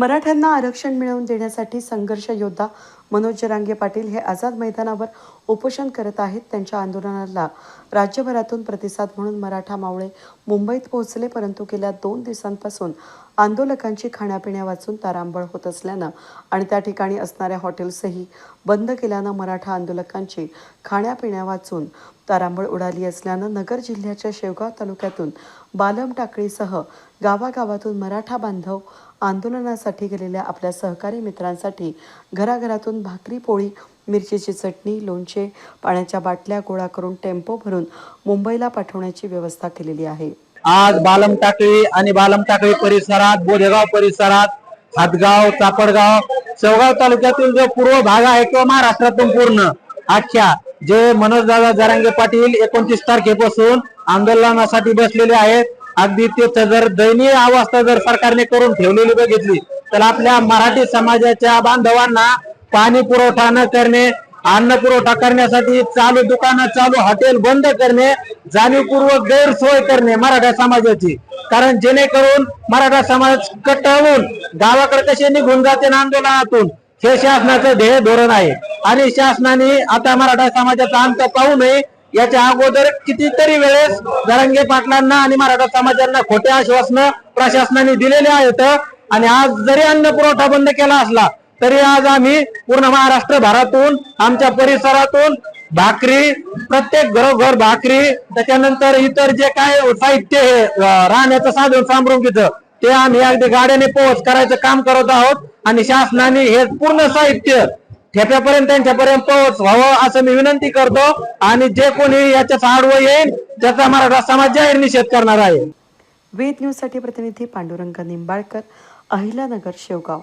मराठ्यांना आरक्षण मिळवून देण्यासाठी संघर्ष योद्धा मनोज जरांगे पाटील हे आझाद मैदानावर उपोषण करत आहेत. त्यांच्या आंदोलनाला राज्यभरातून प्रतिसाद म्हणून मराठा मावळे मुंबईत पोहोचले परंतु गेल्या दोन दिवसांपासून आंदोलकांची खाण्यापिण्या वाचून तारांबळ होत असल्यानं आणि त्या ठिकाणी असणाऱ्या हॉटेल्सही बंद केल्यानं मराठा आंदोलकांची खाण्यापिण्या वाचून तारांबळ उडाली असल्यानं नगर जिल्ह्याच्या शेवगाव तालुक्यातून बालम टाकळीसह गावागावातून मराठा बांधव आंदोलनासाठी गेलेल्या आपल्या सहकारी मित्रांसाठी घराघरातून भाकरी पोळी मिरचीची चटणी लोणचे पाण्याच्या बाटल्या गोळा करून टेम्पो भरून मुंबईला पाठवण्याची व्यवस्था केलेली आहे. आज बालम टाकळी आणि बालम टाकळी परिसरात बोधेगाव परिसरात हातगाव चापडगाव शेवगाव तालुक्यातील जो पूर्व भाग आहे किंवा महाराष्ट्रातून पूर्ण. आजच्या जे मनोजदादा जरांगे पाटील एकोणतीस तारखेपासून आंदोलनासाठी बसलेले आहेत. अगदी ते जर दयनीय अवस्था जर सरकारने करून ठेवलेली बघितली तर आपल्या मराठी समाजाच्या बांधवांना पाणी पुरवठा न करणे अन्न पुरवठा करण्यासाठी चालू दुकानं चालू हॉटेल बंद करणे जाणीवपूर्वक गैरसोय करणे मराठा समाजाची. कारण जेणेकरून मराठा समाज कट्टाळून गावाकडे कसे निघून जाते ना आंदोलनातून हे शासनाचं ध्येय धोरण आहे. आणि शासनाने आता मराठा समाजाचा अंत पाहू नये याच्या अगोदर कितीतरी वेळेस धरंगे पाटलांना आणि मराठा समाजांना खोटे आश्वासनं प्रशासनाने दिलेले आहेत. आणि आज जरी अन्न पुरवठा बंद केला असला तरी आज आम्ही पूर्ण महाराष्ट्र भरातून आमच्या परिसरातून भाकरी प्रत्येक घरोघर भाकरी त्याच्यानंतर इतर जे काय साहित्य हे राहण्याचं साधन सामग्रीचं ते आम्ही अगदी गाड्याने पोहोच करायचं काम करत आहोत. आणि शासनाने हे पूर्ण साहित्य ठेप्यापर्यंत त्यांच्यापर्यंत पोहोच व्हावं असं मी विनंती करतो. आणि जे कोणी याच्या आडवं येईल त्याचा मराठा समाज जाहीर निषेध करणार आहे. वेद न्यूजसाठी प्रतिनिधी पांडुरंग निंबाळकर अहिल्यानगर शेवगाव.